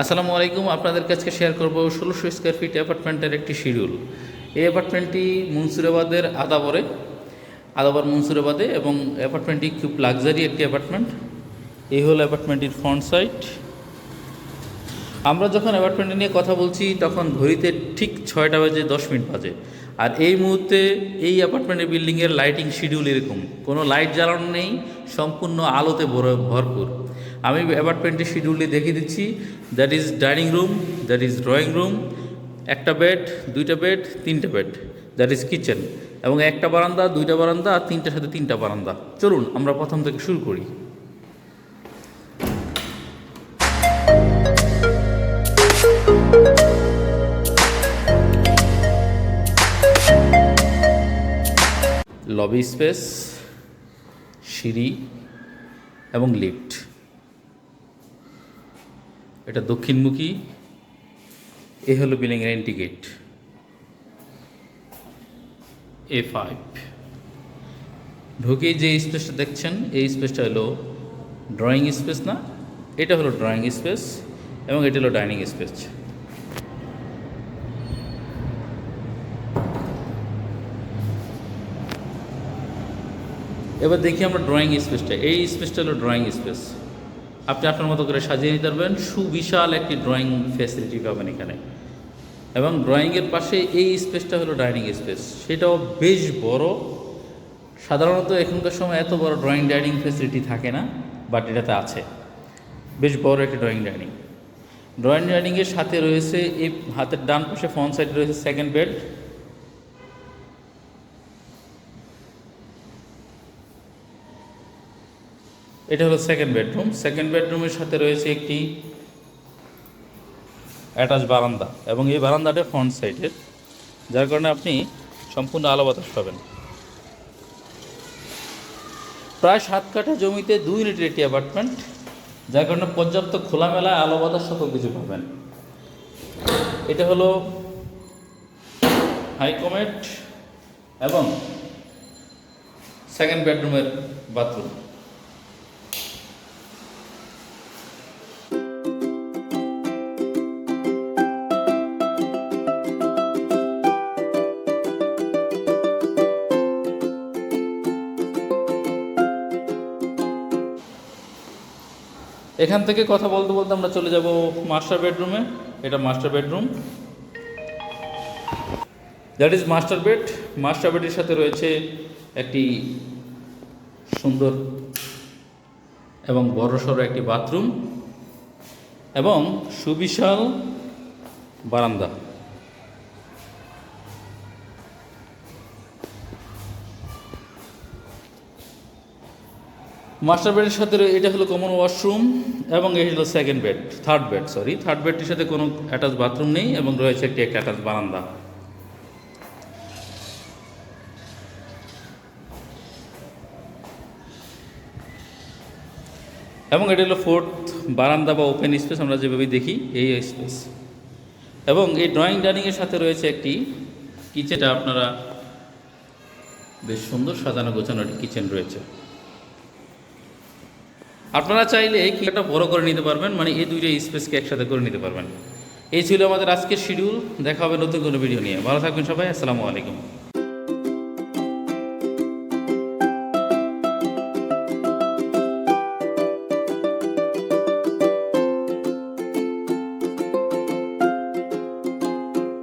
আসসালামু আলাইকুম আপনাদের কাছে শেয়ার করব ষোলোশো স্কোয়ার ফিট অ্যাপার্টমেন্টের একটি শিডিউল এই অ্যাপার্টমেন্টটি মুন্সিরাবাদের আদাবরে, আদাবর মুন্সিরাবাদে এবং অ্যাপার্টমেন্টটি খুব লাক্সারি একটি অ্যাপার্টমেন্ট এই হলো অ্যাপার্টমেন্টটির ফ্রন্ট সাইড আমরা যখন অ্যাপার্টমেন্ট নিয়ে কথা বলছি, তখন ঘড়িতে ঠিক ছয়টা বাজে দশ মিনিট বাজে। আর এই মুহূর্তে এই অ্যাপার্টমেন্টের বিল্ডিংয়ের লাইটিং শিডিউল এরকম। কোনো লাইট জ্বালানো নেই, সম্পূর্ণ আলোতে ভর- ভরপুর। আমি অ্যাপার্টমেন্টের শিডিউলটি দেখিয়ে দিচ্ছি। That is dining room that is drawing room একটা বেড দুইটা বেড তিনটা বেড দ্যাট ইজ কিচেন এবং একটা বারান্দা, দুইটা বারান্দা, আর তিনটার সাথে তিনটা বারান্দা। চলুন, আমরা প্রথম থেকে শুরু করি। লবি স্পেস সিঁড়ি এবং লিফট এটা দক্ষিণমুখী, এ হলো বিল্ডিংয়ের এন্ট্রি গেট এ ফাইভ ঢুকেই যে স্পেসটা দেখছেন, এই স্পেসটা হলো ড্রয়িং স্পেস না, এটা হলো ড্রয়িং স্পেস এবং এটা হলো ডাইনিং স্পেস এবার দেখি আমরা ড্রয়িং স্পেসটা এই স্পেসটা হলো ড্রয়িং স্পেস আপনি আপনার মতো করে সাজিয়ে নিতে পারবেন। সুবিশাল একটি ড্রয়িং ফ্যাসিলিটি পাবেন এখানে। এবং ড্রয়িংয়ের পাশে এই স্পেসটা হলো ডাইনিং স্পেস সেটাও বেশ বড়। সাধারণত এখনকার সময় এত বড় ড্রয়িং ডাইনিং ফ্যাসিলিটি থাকে না বাট এটাতে আছে। বেশ বড় একটি ড্রয়িং ডাইনিং ড্রয়িং ডাইনিংয়ের সাথে রয়েছে এই হাতের ডান পাশে ফ্রন্ট সাইডে রয়েছে সেকেন্ড বেড এটা হলো সেকেন্ড বেডরুম সেকেন্ড বেডরুমের সাথে রয়েছে একটি অ্যাটাচ বারান্দা এবং এই বারান্দাটা ফ্রন্ট সাইডের যার কারণে আপনি সম্পূর্ণ আলো বাতাস পাবেন। প্রায় সাত কাঠা জমিতে দুই ইউনিটের একটি অ্যাপার্টমেন্ট যার কারণে পর্যাপ্ত খোলামেলা আলো বাতাস সকল কিছু পাবেন। এটা হলো হাইকমেট এবং সেকেন্ড বেডরুমের বাথরুম এখান থেকে কথা বলতে বলতে আমরা চলে যাব মাস্টার বেডরুমে এটা master bedroom that is master bed master বেডের সাথে রয়েছে একটি সুন্দর এবং বড়সড় একটি বাথরুম এবং সুবিশাল বারান্দা। মাস্টার বেডের সাথে এটা হলো কমন ওয়াশরুম এবং এই হলো second bed third bed sorry third বেডটির সাথে কোনো অ্যাটাচ বাথরুম নেই এবং রয়েছে একটি একটা অ্যাটাচ বারান্দা। এবং এটা হলো ফোর্থ বারান্দা বা ওপেন স্পেস আমরা যেভাবে দেখি, এই স্পেস এবং এই ড্রয়িং ডাইনিংয়ের সাথে রয়েছে একটি কিচেনটা আপনারা বেশ সুন্দর সাজানো গোছানো একটি কিচেন রয়েছে। আপনারা চাইলে এই কিটা বড় করে নিতে পারবেন মানে এই দুইটা স্পেসকে একসাথে করে নিতে পারবেন। এই ছিল আমাদের আজকের শিডিউল দেখা হবে নতুন কোনো ভিডিও নিয়ে। ভালো থাকবেন সবাই, আসসালামু আলাইকুম।